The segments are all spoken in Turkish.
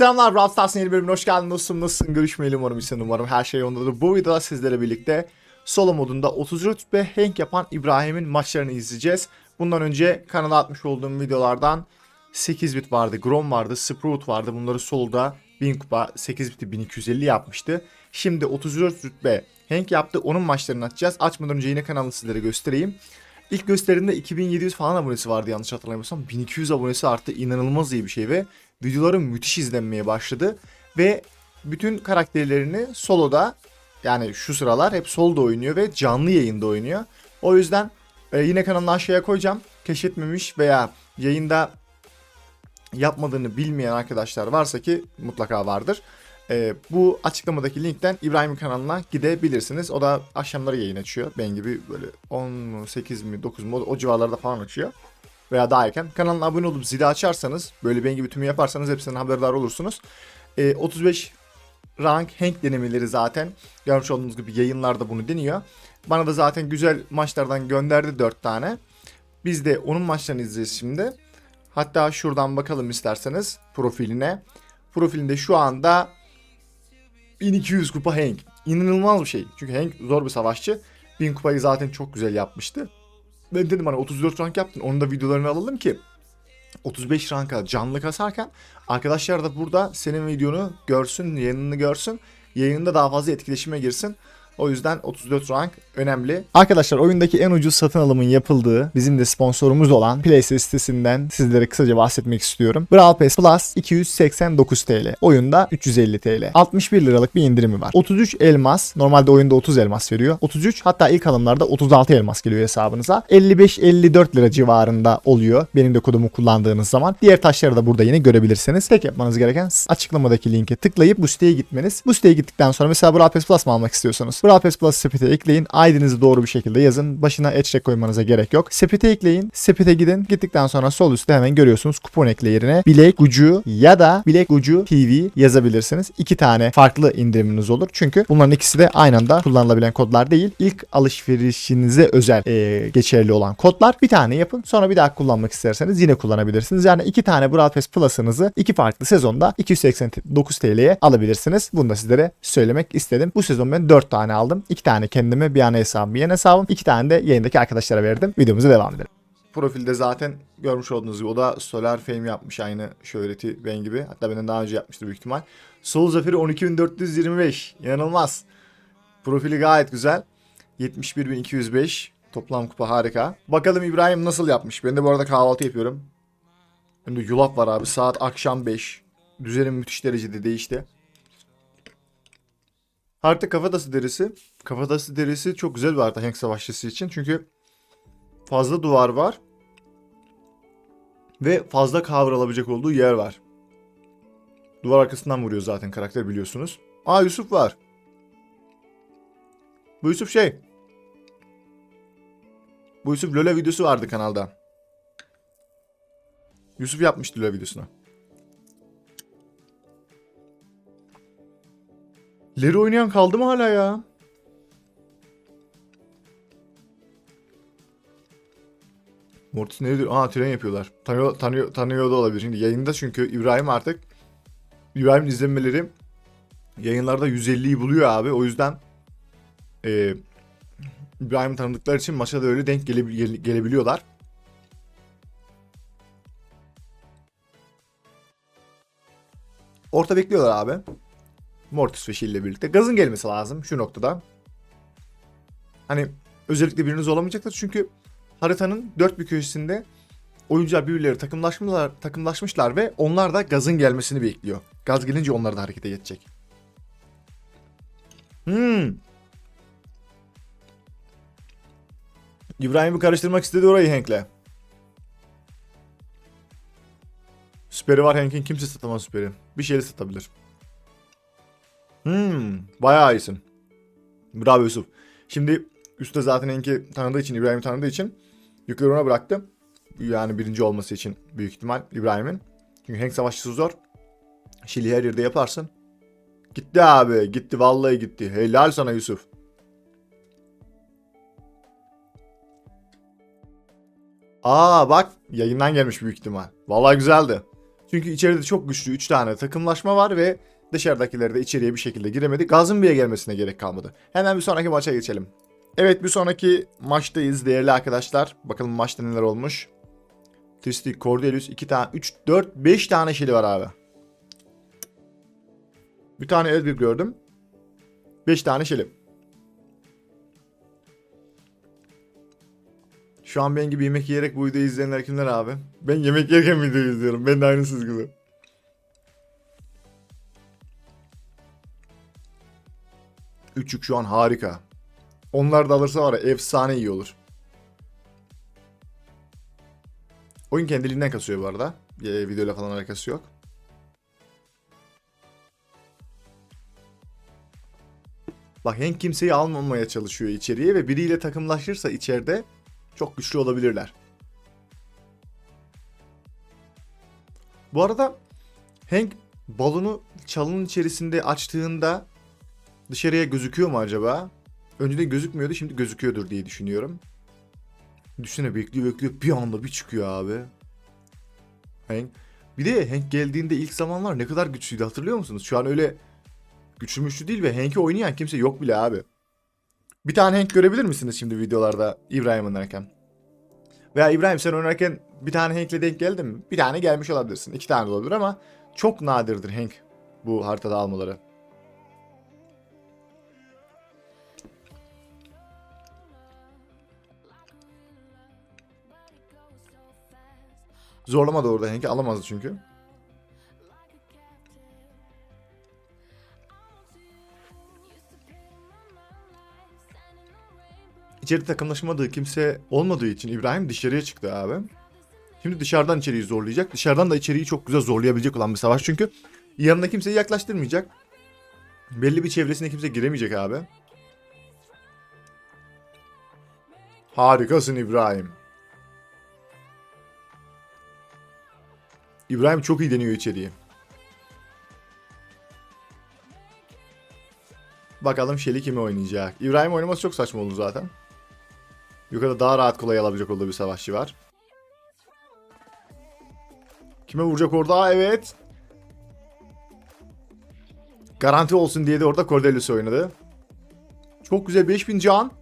Selamlar Brawl Stars'ın yeni bölümüne hoş geldin dostum. Nasılsın? Görüşmeyeli umarım iyisin umarım. Her şey yolundadır. Bu videoda sizlerle birlikte solo modunda 30 rütbe Hank yapan İbrahim'in maçlarını izleyeceğiz. Bundan önce kanala atmış olduğum videolardan 8 bit vardı, Grom vardı, Sprout vardı. Bunları soloda 1000 kupa 8 biti 1250 yapmıştı. Şimdi 34 rütbe Hank yaptı. Onun maçlarını açacağız. Açmadan önce yine kanalı sizlere göstereyim. İlk gösterimde 2700 falan abonesi vardı yanlış hatırlamıyorsam. 1200 abonesi arttı. İnanılmaz iyi bir şey ve videoları müthiş izlenmeye başladı. Ve bütün karakterlerini soloda yani şu sıralar hep solda oynuyor ve canlı yayında oynuyor. O yüzden e, yine kanalını aşağıya koyacağım. Keşfetmemiş veya yayında yapmadığını bilmeyen arkadaşlar varsa ki mutlaka vardır. E, bu açıklamadaki linkten İbrahim'in kanalına gidebilirsiniz. O da akşamları yayın açıyor. Ben gibi böyle 10 mu 8 mi 9 mu o civarlarda falan açıyor. Veya daha erken. Kanalına abone olup zili açarsanız böyle ben gibi tümü yaparsanız hepsinden haberdar olursunuz. E, 35 rank Hank denemeleri zaten. Görmüş olduğunuz gibi yayınlarda bunu deniyor. Bana da zaten güzel maçlardan gönderdi 4 tane. Biz de onun maçlarını izleyeceğiz şimdi. Hatta şuradan bakalım isterseniz profiline. Profilinde şu anda 1200 kupa Hank. İnanılmaz bir şey. Çünkü Hank zor bir savaşçı. 1000 kupayı zaten çok güzel yapmıştı. Ben dedim hani 34 rank yaptın. Onun da videolarını alalım ki 35 ranka canlı kasarken arkadaşlar da burada senin videonu görsün, yayınını görsün. Yayında daha fazla etkileşime girsin. O yüzden 34 rank önemli. Arkadaşlar oyundaki en ucuz satın alımın yapıldığı bizim de sponsorumuz olan PlayStation sitesinden sizlere kısaca bahsetmek istiyorum. Brawl Pass Plus 289 TL. Oyunda 350 TL. 61 liralık bir indirimi var. 33 elmas. Normalde oyunda 30 elmas veriyor. 33 hatta ilk alımlarda 36 elmas geliyor hesabınıza. 55-54 lira civarında oluyor. Benim de kodumu kullandığınız zaman. Diğer taşları da burada yine görebilirsiniz. Tek yapmanız gereken açıklamadaki linke tıklayıp bu siteye gitmeniz. Bu siteye gittikten sonra mesela Brawl Pass Plus mı almak istiyorsanız? Brawl Plus sepete ekleyin. ID'nizi doğru bir şekilde yazın. Başına hashtag koymanıza gerek yok. Sepete ekleyin. Sepete gidin. Gittikten sonra sol üstte hemen görüyorsunuz kupon ekle yerine bilek ucu ya da bilek ucu TV yazabilirsiniz. İki tane farklı indiriminiz olur. Çünkü bunların ikisi de aynı anda kullanılabilen kodlar değil. İlk alışverişinize özel e, geçerli olan kodlar. Bir tane yapın. Sonra bir daha kullanmak isterseniz yine kullanabilirsiniz. Yani iki tane Brawl Pass Plus'ınızı iki farklı sezonda 289 TL'ye alabilirsiniz. Bunu da sizlere söylemek istedim. Bu sezon ben 4 tane aldım. 2 tane kendime bir ana hesabım, yan hesabım. 2 tane de yayındaki arkadaşlara verdim. Videomuza devam edelim. Profilde zaten görmüş olduğunuz gibi o da Solar Fame yapmış aynı şöhreti ben gibi. Hatta benden daha önce yapmıştır büyük ihtimal. Sol Zaferi 12425. İnanılmaz. Profili gayet güzel. 71205. Toplam kupa harika. Bakalım İbrahim nasıl yapmış. Ben de bu arada kahvaltı yapıyorum. Önümde yulaf var abi. Saat akşam 5. Düzenim müthiş derecede değişti. Harita kafatası derisi. Kafatası derisi çok güzel bir harita Hank Savaşçısı için. Çünkü fazla duvar var. Ve fazla cover alabilecek olduğu yer var. Duvar arkasından vuruyor zaten karakter biliyorsunuz. Aa Yusuf var. Bu Yusuf şey. Bu Yusuf Lola videosu vardı kanalda. Yusuf yapmıştı Lola videosunu. Leri oynayan kaldı mı hala ya? Mortis nedir? Aa tren yapıyorlar. Tanıyor, tanıyor, tanıyor da olabilir. Şimdi yayında çünkü İbrahim artık İbrahim'in izlenmeleri yayınlarda 150'yi buluyor abi. O yüzden e, İbrahim'i tanıdıkları için maça da öyle denk gele, gele- gelebiliyorlar. Orta bekliyorlar abi. Mortis ve Shield ile birlikte. Gazın gelmesi lazım şu noktada. Hani özellikle biriniz olamayacaktır çünkü haritanın dört bir köşesinde oyuncular birbirleri takımlaşmışlar, takımlaşmışlar ve onlar da gazın gelmesini bekliyor. Gaz gelince onlar da harekete geçecek. Hmm. İbrahim'i karıştırmak istedi orayı Hank'le. Süperi var Hank'in kimse satamaz süperi. Bir şeyle satabilir. Hmm, bayağı iyisin. Bravo Yusuf. Şimdi üstte zaten Hank'i tanıdığı için, İbrahim'i tanıdığı için yükleri ona bıraktı. Yani birinci olması için büyük ihtimal İbrahim'in. Çünkü Hank savaşçısı zor. Şili her yerde yaparsın. Gitti abi. Gitti vallahi gitti. Helal sana Yusuf. Aa bak yayından gelmiş büyük ihtimal. Vallahi güzeldi. Çünkü içeride çok güçlü 3 tane takımlaşma var ve dışarıdakiler de içeriye bir şekilde giremedi. Gazımbi'ye gelmesine gerek kalmadı. Hemen bir sonraki maça geçelim. Evet bir sonraki maçtayız değerli arkadaşlar. Bakalım maçta neler olmuş. Tristik, Cordelius 2 tane, 3, 4, 5 tane şili var abi. Bir tane Elbir gördüm. 5 tane şili. Şu an ben gibi yemek yiyerek bu videoyu izleyenler kimler abi? Ben yemek yerken video izliyorum. Ben de aynısız gibi. Üçük şu an harika. Onlar da alırsa var ya efsane iyi olur. Oyun kendiliğinden kasıyor bu arada. E, videoyla falan alakası yok. Bak Hank kimseyi almamaya çalışıyor içeriye ve biriyle takımlaşırsa içeride çok güçlü olabilirler. Bu arada Hank balonu çalının içerisinde açtığında dışarıya gözüküyor mu acaba? Önceden gözükmüyordu şimdi gözüküyordur diye düşünüyorum. Düşüne bekliyor bekliyor bir anda bir çıkıyor abi. Hank. Bir de Hank geldiğinde ilk zamanlar ne kadar güçlüydü hatırlıyor musunuz? Şu an öyle güçlü müçlü değil ve Hank'i oynayan kimse yok bile abi. Bir tane Hank görebilir misiniz şimdi videolarda İbrahim oynarken? Veya İbrahim sen oynarken bir tane Hank'le denk geldin mi? Bir tane gelmiş olabilirsin. iki tane olabilir ama çok nadirdir Hank bu haritada almaları. Zorlama da orada Hank'i alamazdı çünkü. İçeri takımlaşmadığı kimse olmadığı için İbrahim dışarıya çıktı abi. Şimdi dışarıdan içeriği zorlayacak. Dışarıdan da içeriği çok güzel zorlayabilecek olan bir savaş çünkü yanına kimseyi yaklaştırmayacak. Belli bir çevresine kimse giremeyecek abi. Harikasın İbrahim. İbrahim çok iyi deniyor içeriği. Bakalım Şeli kimi oynayacak. İbrahim oynaması çok saçma oldu zaten. Yukarıda daha rahat kolay alabilecek olduğu bir savaşçı var. Kime vuracak orada? Aa, evet. Garanti olsun diye de orada Cordelius oynadı. Çok güzel 5000 can.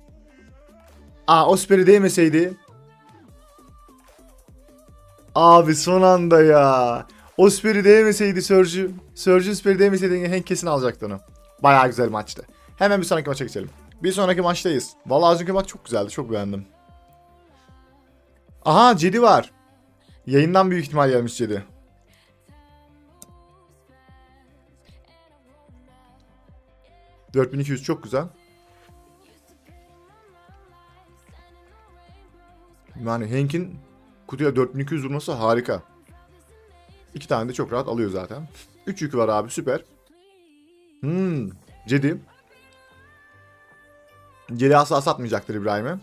Aa Osprey değmeseydi. Abi son anda ya. Osprey değmeseydi Surge'ü. Surge'ün Osprey değmeseydi Hank kesin alacaktı onu. Bayağı güzel maçtı. Hemen bir sonraki maça geçelim. Bir sonraki maçtayız. Vallahi az önceki maç çok güzeldi. Çok beğendim. Aha Cedi var. Yayından büyük ihtimal gelmiş Cedi. ...4200 çok güzel. Yani Hank'in kutuya 4200 vurması harika. İki tane de çok rahat alıyor zaten. 3 yükü var abi süper. Hmm, Cedi. Cedi asla satmayacaktır İbrahim'e.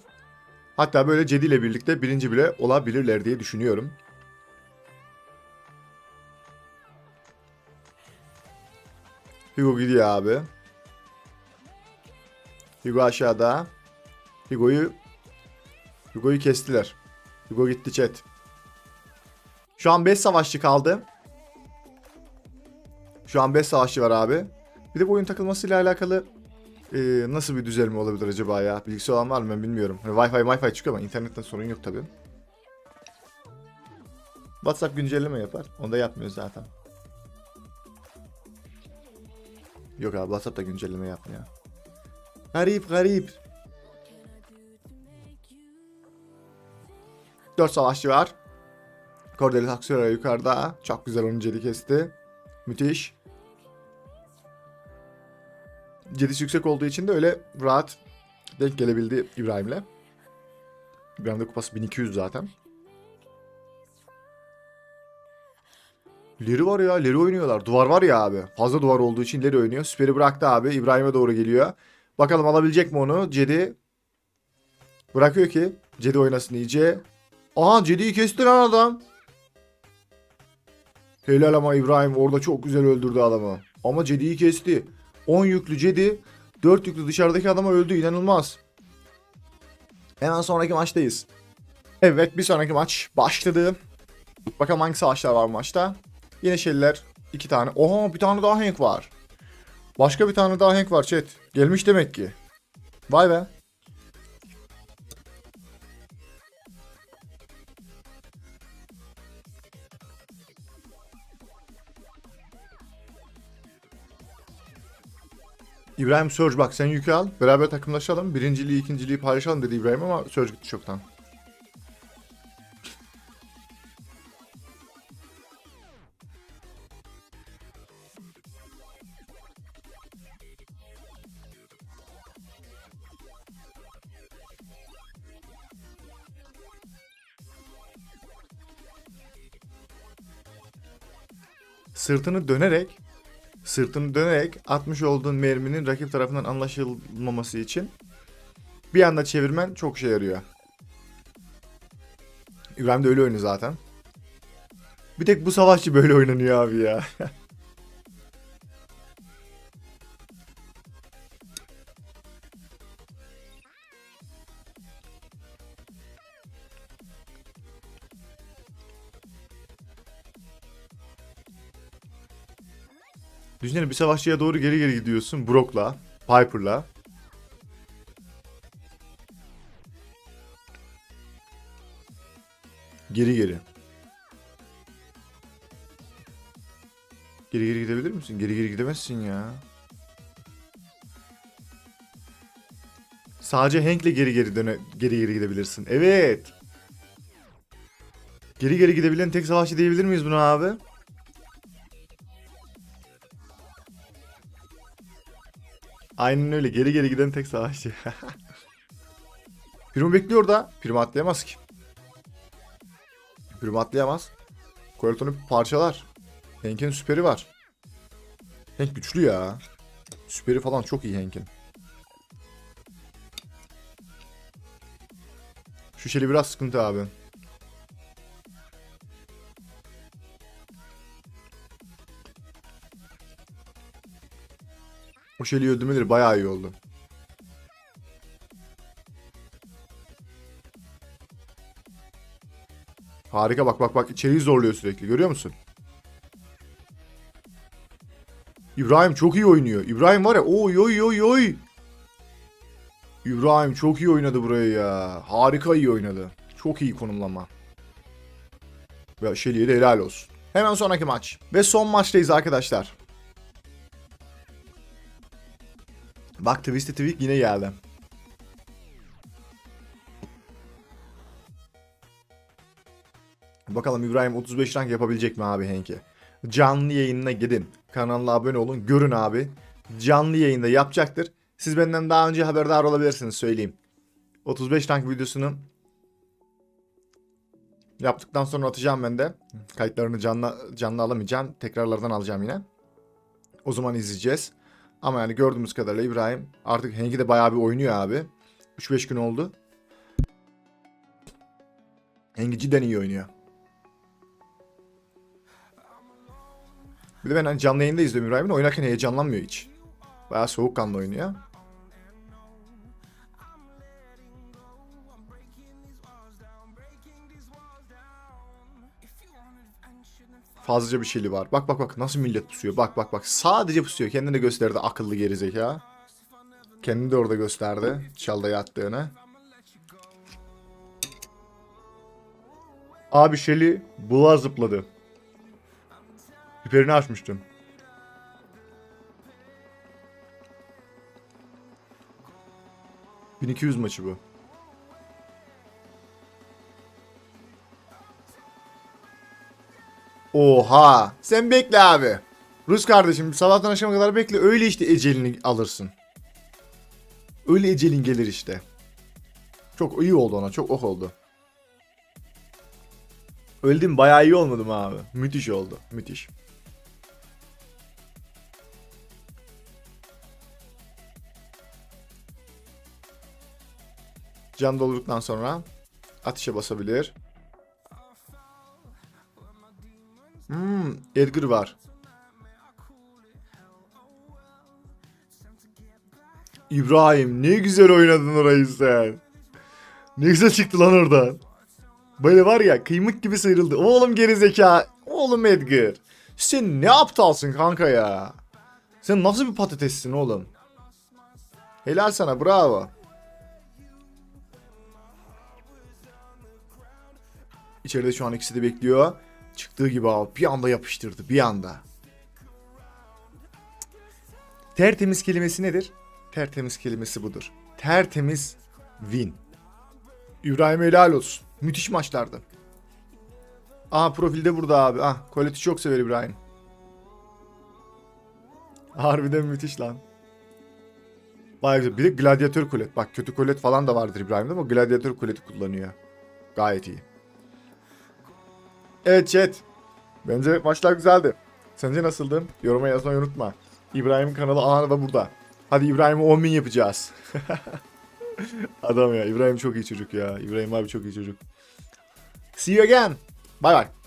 Hatta böyle Cedi ile birlikte birinci bile olabilirler diye düşünüyorum. Hugo gidiyor abi. Hugo aşağıda. Hugo'yu Hugo'yu kestiler. Hugo gitti chat. Şu an 5 savaşçı kaldı. Şu an 5 savaşçı var abi. Bir de bu oyun takılmasıyla alakalı e, nasıl bir düzelme olabilir acaba ya? Bilgisi olan var mı ben bilmiyorum. Hani Wi-Fi Wi-Fi çıkıyor ama internetten sorun yok tabi. WhatsApp güncelleme yapar. Onu da yapmıyor zaten. Yok abi WhatsApp da güncelleme yapmıyor. Garip garip. 4 savaşçı var. Cordelius Axelrod yukarıda. Çok güzel onun cedi kesti. Müthiş. Cedis yüksek olduğu için de öyle rahat denk gelebildi İbrahim'le. İbrahim'de kupası 1200 zaten. Leri var ya. Leri oynuyorlar. Duvar var ya abi. Fazla duvar olduğu için Leri oynuyor. Süperi bıraktı abi. İbrahim'e doğru geliyor. Bakalım alabilecek mi onu? Cedi bırakıyor ki Cedi oynasın iyice. Aha Cedi'yi kesti lan adam. Helal ama İbrahim orada çok güzel öldürdü adamı. Ama Cedi'yi kesti. 10 yüklü Cedi 4 yüklü dışarıdaki adama öldü inanılmaz. Hemen sonraki maçtayız. Evet bir sonraki maç başladı. Bakalım hangi savaşlar var bu maçta. Yine şeyler iki tane. Oha bir tane daha Hank var. Başka bir tane daha Hank var chat. Gelmiş demek ki. Vay be. İbrahim Surge bak sen yükü al. Beraber takımlaşalım. Birinciliği ikinciliği paylaşalım dedi İbrahim ama Surge gitti çoktan. Sırtını dönerek sırtını dönerek atmış olduğun merminin rakip tarafından anlaşılmaması için bir anda çevirmen çok işe yarıyor. İbrahim de öyle oynuyor zaten. Bir tek bu savaşçı böyle oynanıyor abi ya. Düşünsene bir savaşçıya doğru geri geri gidiyorsun Brock'la, Piper'la. Geri geri. Geri geri gidebilir misin? Geri geri gidemezsin ya. Sadece Hank'le geri geri döne geri geri gidebilirsin. Evet. Geri geri gidebilen tek savaşçı diyebilir miyiz buna abi? Aynen öyle. Geri geri giden tek savaşçı. Primo bekliyor da. Primo atlayamaz ki. Primo atlayamaz. Coleton'u parçalar. Hank'in süperi var. Hank güçlü ya. Süperi falan çok iyi Hank'in. Şu şeli biraz sıkıntı abi. O şeli öldürmeleri bayağı iyi oldu. Harika bak bak bak içeriği zorluyor sürekli görüyor musun? İbrahim çok iyi oynuyor. İbrahim var ya oy oy oy oy. İbrahim çok iyi oynadı burayı ya. Harika iyi oynadı. Çok iyi konumlama. Ve Şeli'ye de helal olsun. Hemen sonraki maç. Ve son maçtayız arkadaşlar. Bak Twisted Twig yine geldi. Bakalım İbrahim 35 rank yapabilecek mi abi Henke? Canlı yayınına gidin. Kanalına abone olun. Görün abi. Canlı yayında yapacaktır. Siz benden daha önce haberdar olabilirsiniz söyleyeyim. 35 rank videosunu yaptıktan sonra atacağım ben de. Kayıtlarını canlı, canlı alamayacağım. Tekrarlardan alacağım yine. O zaman izleyeceğiz. Ama yani gördüğümüz kadarıyla İbrahim artık Henki de bayağı bir oynuyor abi. 3-5 gün oldu. Henki cidden iyi oynuyor. Bir de ben hani canlı yayında izliyorum İbrahim'in oynarken heyecanlanmıyor hiç. Bayağı soğukkanlı oynuyor. Fazlaca bir şeyli var. Bak bak bak nasıl millet pusuyor. Bak bak bak sadece pusuyor. Kendini gösterdi akıllı gerizeka. Kendini de orada gösterdi. Çalda yattığını. Abi Shelly bula zıpladı. Hiperini açmıştım. ...1200 maçı bu. Oha! Sen bekle abi. Rus kardeşim sabahtan akşama kadar bekle. Öyle işte ecelini alırsın. Öyle ecelin gelir işte. Çok iyi oldu ona. Çok ok oldu. Öldüm bayağı iyi olmadı mı abi? Müthiş oldu. Müthiş. Can doldurduktan sonra ateşe basabilir. Hmm, Edgar var. İbrahim ne güzel oynadın orayı sen. Ne güzel çıktı lan oradan. Böyle var ya kıymık gibi sıyrıldı. Oğlum geri zeka. Oğlum Edgar. Sen ne aptalsın kanka ya? Sen nasıl bir patatessin oğlum? Helal sana bravo. İçeride şu an ikisi de bekliyor. Çıktığı gibi abi bir anda yapıştırdı bir anda. Tertemiz kelimesi nedir? Tertemiz kelimesi budur. Tertemiz win. İbrahim helal olsun. Müthiş maçlardı. Aha profilde burada abi. Ah Colette'i çok sever İbrahim. Harbiden müthiş lan. Bayağı güzel. Bir de gladyatör kolet. Bak kötü kolet falan da vardır İbrahim'de ama gladyatör koleti kullanıyor. Gayet iyi. Evet chat. Bence maçlar güzeldi. Sence nasıldı? Yoruma yazmayı unutma. İbrahim'in kanalı anında burada. Hadi İbrahim'i 10 bin yapacağız. Adam ya. İbrahim çok iyi çocuk ya. İbrahim abi çok iyi çocuk. See you again. Bye bye.